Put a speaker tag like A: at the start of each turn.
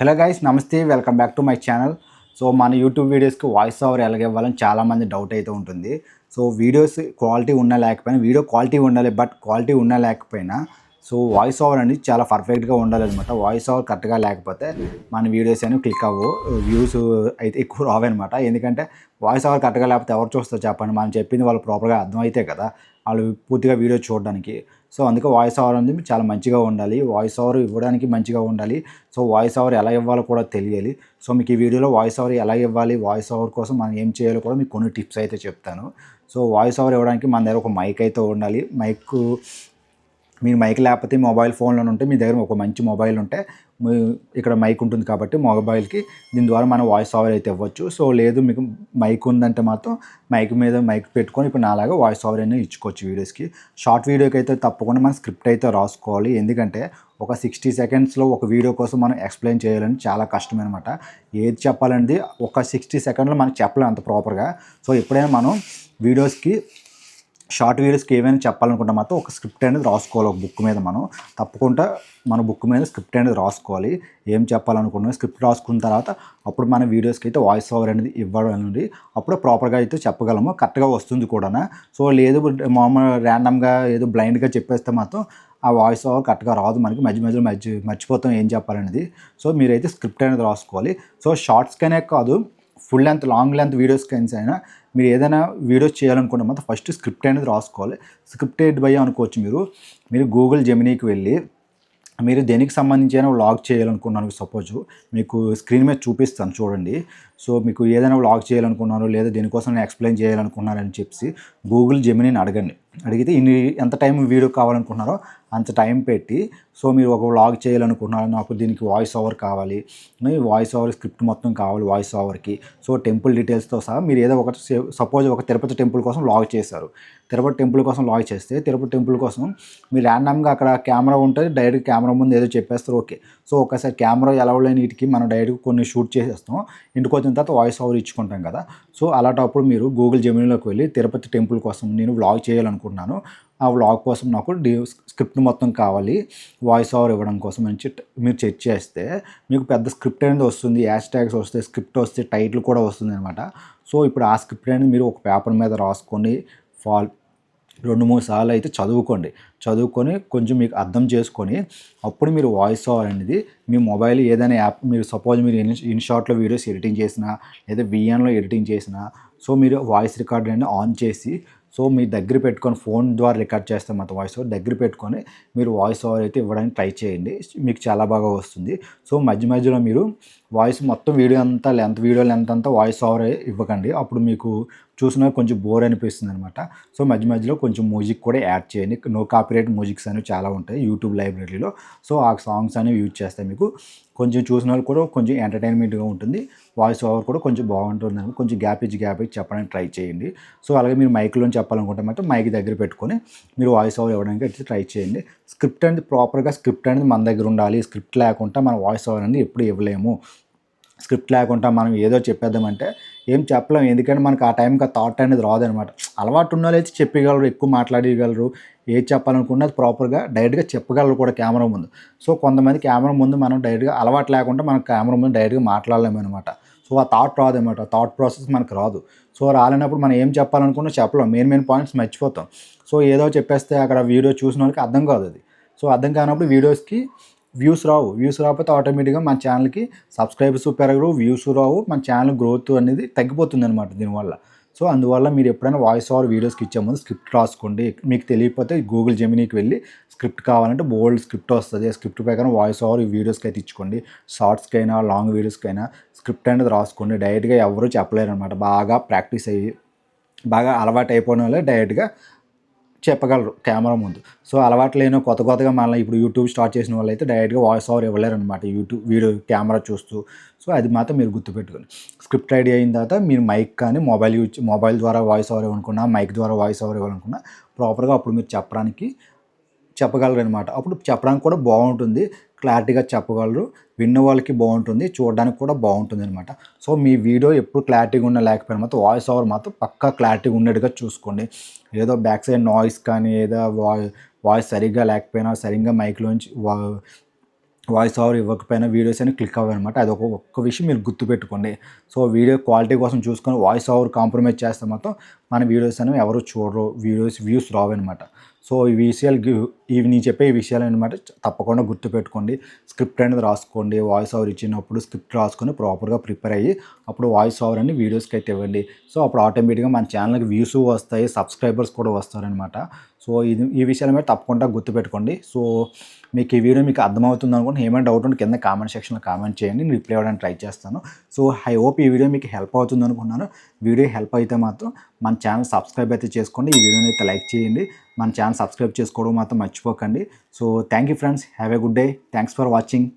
A: Hello guys namaste welcome back to my channel so మన YouTube వీడియోస్కి voice over ఎలాగ ఇవ్వాలని చాలామంది డౌట్ అయితే ఉంటుంది. సో వీడియోస్ క్వాలిటీ ఉన్నా లేకపోయినా వీడియో క్వాలిటీ ఉండాలి బట్ క్వాలిటీ ఉన్నా లేకపోయినా సో వాయిస్ ఓవర్ అనేది చాలా పర్ఫెక్ట్గా ఉండాలి అనమాట వాయిస్ ఓవర్ కరెక్ట్గా లేకపోతే మన వీడియోస్ అనేవి క్లిక్ అవ్వవు వ్యూస్ అయితే ఎక్కువ రావన్నమాట. ఎందుకంటే వాయిస్ ఓవర్ కరెక్ట్గా లేకపోతే ఎవరు చూస్తారు చెప్పండి. మనం చెప్పింది వాళ్ళు ప్రాపర్గా అర్థమైతే కదా వాళ్ళు పూర్తిగా వీడియో చూడడానికి. సో అందుకే వాయిస్ ఓవర్ అనేది చాలా మంచిగా ఉండాలి. వాయిస్ ఓవర్ ఇవ్వడానికి మంచిగా ఉండాలి. సో వాయిస్ ఓవర్ ఎలా ఇవ్వాలో కూడా తెలియాలి. సో మీకు ఈ వీడియోలో వాయిస్ ఓవర్ ఎలా ఇవ్వాలి వాయిస్ ఓవర్ కోసం మనం ఏం చేయాలో కూడా మీకు కొన్ని టిప్స్ అయితే చెప్తాను. సో వాయిస్ ఓవర్ ఇవ్వడానికి మన దగ్గర ఒక మైక్ అయితే ఉండాలి. మైక్ మీరు మైక్ లేకపోతే మొబైల్ ఫోన్లో ఉంటే మీ దగ్గర ఒక మంచి మొబైల్ ఉంటే ఇక్కడ మైక్ ఉంటుంది కాబట్టి మొబైల్కి దీని ద్వారా మనం వాయిస్ ఓవర్ అయితే ఇవ్వచ్చు. సో లేదు మీకు మైక్ ఉందంటే మాత్రం మైక్ మీద మైక్ పెట్టుకొని ఇప్పుడు నాలాగా వాయిస్ ఓవర్ అనేది ఇచ్చుకోవచ్చు వీడియోస్కి. షార్ట్ వీడియోకి అయితే తప్పకుండా మనం స్క్రిప్ట్ అయితే రాసుకోవాలి. ఎందుకంటే ఒక సిక్స్టీ సెకండ్స్లో ఒక వీడియో కోసం మనం ఎక్స్ప్లెయిన్ చేయాలని చాలా కష్టం అనమాట ఏది చెప్పాలనేది ఒక సిక్స్టీ సెకండ్లో మనకి చెప్పలేం అంత ప్రాపర్గా. సో ఎప్పుడైనా మనం వీడియోస్కి షార్ట్ వీడియోస్కి ఏమైనా చెప్పాలనుకుంటే మాత్రం ఒక స్క్రిప్ట్ అనేది రాసుకోవాలి ఒక బుక్ మీద మనం. తప్పకుండా మన బుక్ మీద స్క్రిప్ట్ అనేది రాసుకోవాలి. ఏం చెప్పాలనుకున్నాం స్క్రిప్ట్ రాసుకున్న తర్వాత అప్పుడు మన వీడియోస్కి అయితే వాయిస్ ఓవర్ అనేది ఇవ్వడం అనేది అప్పుడు ప్రాపర్గా అయితే చెప్పగలము. కరెక్ట్గా వస్తుంది కూడా సో లేదు మామూలు ర్యాండమ్గా ఏదో బ్లైండ్గా చెప్పేస్తే మాత్రం ఆ వాయిస్ ఓవర్ కరెక్ట్గా రాదు మనకి. మధ్య మధ్యలో మధ్య మర్చిపోతాం ఏం చెప్పాలనేది. సో మీరైతే స్క్రిప్ట్ అనేది రాసుకోవాలి. సో షార్ట్స్కనే కాదు ఫుల్ లెంత్ లాంగ్ లెంత్ వీడియోస్కి అయినా మీరు ఏదైనా వీడియోస్ చేయాలనుకుంటే మాత్రం ఫస్ట్ స్క్రిప్ట్ అనేది రాసుకోవాలి. స్క్రిప్టెడ్ బై అనుకోవచ్చు మీరు. మీరు గూగుల్ జెమినీకి వెళ్ళి మీరు దేనికి సంబంధించిన వ్లాగ్ చేయాలనుకున్నాను సపోజ్ మీకు స్క్రీన్ మీద చూపిస్తాను చూడండి. సో మీకు ఏదైనా వ్లాగ్ చేయాలనుకున్నారు లేదా దీనికోసం నేను ఎక్స్ప్లెయిన్ చేయాలనుకున్నారని చెప్పి గూగుల్ జెమినీని అడగండి. అడిగితే ఇన్ని ఎంత టైం వీడియో కావాలనుకుంటున్నారో అంత టైం పెట్టి సో మీరు ఒక వ్లాగ్ చేయాలనుకుంటున్నారు నాకు దీనికి వాయిస్ ఓవర్ కావాలి. వాయిస్ ఓవర్ స్క్రిప్ట్ మొత్తం కావాలి వాయిస్ ఓవర్కి. సో టెంపుల్ డీటెయిల్స్తో సహా మీరు ఏదో ఒక సపోజ్ ఒక తిరుపతి టెంపుల్ కోసం లాగ్ చేశారు. తిరుపతి టెంపుల్ కోసం లాగ్ చేస్తే తిరుపతి టెంపుల్ కోసం మీరు ర్యాండమ్గా అక్కడ కెమెరా ఉంటుంది డైరెక్ట్ కెమెరా ముందు ఏదో చెప్పేస్తారు ఓకే. సో ఒకసారి కెమెరా ఎలా లేని వీటికి మనం డైరెక్ట్ కొన్ని షూట్ చేసేస్తాం. ఇంటికి వచ్చిన తర్వాత వాయిస్ ఓవర్ ఇచ్చుకుంటాం కదా. సో అలాంటప్పుడు మీరు గూగుల్ జమీన్లోకి వెళ్ళి తిరుపతి టెంపుల్ కోసం నేను వ్లాగ్ చేయాలనుకుంటున్నాను. ఆ వ్లాగ్ కోసం నాకు స్క్రిప్ట్ మొత్తం కావాలి. వాయిస్ ఓవర్ ఇవ్వడం కోసం అని మీరు చెక్ చేస్తే మీకు పెద్ద స్క్రిప్ట్ అనేది వస్తుంది. యాష్ ట్యాగ్స్ వస్తే స్క్రిప్ట్ వస్తే టైటిల్ కూడా వస్తుంది అనమాట సో ఇప్పుడు ఆ స్క్రిప్ట్ అనేది మీరు ఒక పేపర్ మీద రాసుకొని ఫాల్ రెండు మూడు సార్లు అయితే చదువుకోండి. చదువుకొని కొంచెం మీకు అర్థం చేసుకొని అప్పుడు మీరు వాయిస్ ఓవర్ అనేది మీ మొబైల్ ఏదైనా యాప్ మీరు సపోజ్ మీరు ఇన్ ఇన్షార్ట్లో వీడియోస్ ఎడిటింగ్ చేసినా లేదా విఎన్లో ఎడిటింగ్ చేసినా సో మీరు వాయిస్ రికార్డర్ అనేది ఆన్ చేసి సో మీ దగ్గర పెట్టుకొని ఫోన్ ద్వారా రికార్డ్ చేస్తే మొత్తం వాయిస్ ఓవర్ దగ్గర పెట్టుకొని మీరు వాయిస్ ఓవర్ అయితే ఇవ్వడానికి ట్రై చేయండి. మీకు చాలా బాగా వస్తుంది. సో మధ్య మధ్యలో మీరు వాయిస్ మొత్తం వీడియో అంతా లెంత్ వీడియో లెంత్ అంతా వాయిస్ ఓవర్ ఇవ్వకండి. అప్పుడు మీకు చూసినా కొంచెం బోర్ అనిపిస్తుంది అనమాట సో మధ్య మధ్యలో కొంచెం మ్యూజిక్ కూడా యాడ్ చేయండి. నో కాపీరైట్ మ్యూజిక్స్ అనేవి చాలా ఉంటాయి యూట్యూబ్ లైబ్రరీలో సో ఆ సాంగ్స్ అనేవి యూజ్ చేస్తాయి మీకు కొంచెం చూసిన వాళ్ళు కూడా కొంచెం ఎంటర్టైన్మెంట్గా ఉంటుంది. వాయిస్ ఓవర్ కూడా కొంచెం బాగుంటుంది కొంచెం గ్యాప్ ఇచ్చి గ్యాప్ ఇచ్చి చెప్పడానికి ట్రై చేయండి. సో అలాగే మీరు మైక్లో చెప్పాలనుకుంటే మాత్రం మైక్ దగ్గర పెట్టుకొని మీరు వాయిస్ ఓవర్ ఇవ్వడానికి అయితే ట్రై చేయండి. స్క్రిప్ట్ అనేది ప్రాపర్గా స్క్రిప్ట్ అనేది మన దగ్గర ఉండాలి. స్క్రిప్ట్ లేకుండా మన వాయిస్ ఓవర్ అనేది ఎప్పుడు ఇవ్వలేము. స్క్రిప్ట్ లేకుండా మనం ఏదో చెప్పేద్దామంటే ఏం చెప్పలేం. ఎందుకంటే మనకు ఆ టైంకి ఆ థాట్ అనేది రాదనమాట. అలవాటు ఉన్న అయితే చెప్పగలరు ఎక్కువ మాట్లాడగలరు. ఏది చెప్పాలనుకున్నది ప్రాపర్గా డైరెక్ట్గా చెప్పగలరు కూడా కెమెరా ముందు. సో కొంతమంది కెమెరా ముందు మనం డైరెక్ట్గా అలవాటు లేకుండా మనం కెమెరా ముందు డైరెక్ట్గా మాట్లాడలేము అనమాట. సో ఆ థాట్ రాదనమాట. థాట్ ప్రాసెస్ మనకు రాదు. సో రాలేనప్పుడు మనం ఏం చెప్పాలనుకున్నా చెప్పలేం. మెయిన్ మెయిన్ పాయింట్స్ మర్చిపోతాం. సో ఏదో చెప్పేస్తే అక్కడ వీడియో చూసిన వాళ్ళకి అర్థం కాదు అది. సో అర్థం కానప్పుడు వీడియోస్కి వ్యూస్ రావు. వ్యూస్ రాకపోతే ఆటోమేటిక్గా మన ఛానల్కి సబ్స్క్రైబర్స్ పెరగరు వ్యూస్ రావు మన ఛానల్ గ్రోత్ అనేది తగ్గిపోతుంది అనమాట దీనివల్ల. సో అందువల్ల మీరు ఎప్పుడైనా వాయిస్ ఓవర్ వీడియోస్కి ఇచ్చే ముందు స్క్రిప్ట్ రాసుకోండి. మీకు తెలియకపోతే గూగుల్ జెమినీకి వెళ్ళి స్క్రిప్ట్ కావాలంటే బోల్డ్ స్క్రిప్ట్ వస్తుంది. ఆ స్క్రిప్ట్ ప్రకారం వాయిస్ ఓవర్ వీడియోస్కి అయితే ఇచ్చుకోండి. షార్ట్స్కైనా లాంగ్ వీడియోస్కైనా స్క్రిప్ట్ అనేది రాసుకోండి. డైరెక్ట్గా ఎవరు చెప్పలేరు అనమాట బాగా ప్రాక్టీస్ అయ్యి బాగా అలవాటు అయిపోయిన వల్ల డైరెక్ట్గా చెప్పగలరు కెమెరా ముందు. సో అలవాటు లేని కొత్త కొత్తగా మళ్ళీ ఇప్పుడు యూట్యూబ్ స్టార్ట్ చేసిన వాళ్ళు అయితే డైరెక్ట్గా వాయిస్ ఓవర్ ఇవ్వలేరు అనమాట యూట్యూబ్ వీడియో కెమెరా చూస్తూ. సో అది మాత్రం మీరు గుర్తుపెట్టుకోండి. స్క్రిప్ట్ రెడీ అయిన తర్వాత మీరు మైక్ కానీ మొబైల్ యూజ్ మొబైల్ ద్వారా వాయిస్ ఓవర్ ఇవ్వాలనుకున్నా మైక్ ద్వారా వాయిస్ ఓవర్ ఇవ్వాలనుకున్నా ప్రాపర్గా అప్పుడు మీరు చెప్పడానికి చెప్పగలరు అనమాట అప్పుడు చెప్పడానికి కూడా బాగుంటుంది. క్లారిటీగా చెప్పగలరు. విన్న వాళ్ళకి బాగుంటుంది. చూడడానికి కూడా బాగుంటుంది అనమాట సో మీ వీడియో ఎప్పుడు క్లారిటీగా ఉన్న లేకపోయినా మాత్రం వాయిస్ ఓవర్ మాత్రం పక్కా క్లారిటీగా ఉండేట్టుగా చూసుకోండి. ఏదో బ్యాక్ సైడ్ నాయిస్ కానీ ఏదో వాయిస్ సరిగ్గా లేకపోయినా సరిగ్గా మైక్లోంచి వాయిస్ ఓవర్ ఇవ్వకపోయినా వీడియోస్ అని క్లిక్ అవ్వనమాట అది ఒక ఒక్క విషయం మీరు గుర్తుపెట్టుకోండి. సో వీడియో క్వాలిటీ కోసం చూసుకొని వాయిస్ ఓవర్ కాంప్రమైజ్ చేస్తే మొత్తం మన వీడియోస్ అనేవి ఎవరు చూడరు. Videos views రావన్నమాట. సో ఈ విషయాలు ఇవి నేను చెప్పే ఈ విషయాలు అనమాట తప్పకుండా గుర్తుపెట్టుకోండి. స్క్రిప్ట్ అనేది రాసుకోండి వాయిస్ ఓవర్ ఇచ్చినప్పుడు స్క్రిప్ట్ రాసుకొని ప్రాపర్గా ప్రిపేర్ అయ్యి అప్పుడు వాయిస్ ఓవర్ అని వీడియోస్కి అయితే ఇవ్వండి. సో అప్పుడు ఆటోమేటిక్గా మన ఛానల్కి వ్యూస్ వస్తాయి సబ్స్క్రైబర్స్ కూడా వస్తారనమాట సో ఇది ఈ విషయాల మీద తప్పకుండా గుర్తుపెట్టుకోండి. సో మీకు ఈ వీడియో మీకు అర్థమవుతుంది అనుకుంటే ఏమైనా డౌట్ ఉంటే కింద కామెంట్ సెక్షన్లో కామెంట్ చేయండి. నేను రిప్లై అవ్వడానికి ట్రై చేస్తాను. సో ఐ హోప్ ఈ వీడియో మీకు హెల్ప్ అవుతుంది అనుకున్నాను వీడియో హెల్ప్ అయితే మాత్రం మన ఛానల్ సబ్స్క్రైబ్ అయితే చేసుకోండి. ఈ వీడియోని అయితే లైక్ చేయండి. మన ఛానల్ సబ్స్క్రైబ్ చేసుకోవడం మాత్రం మర్చిపోకండి. So thank you friends have a good day thanks for watching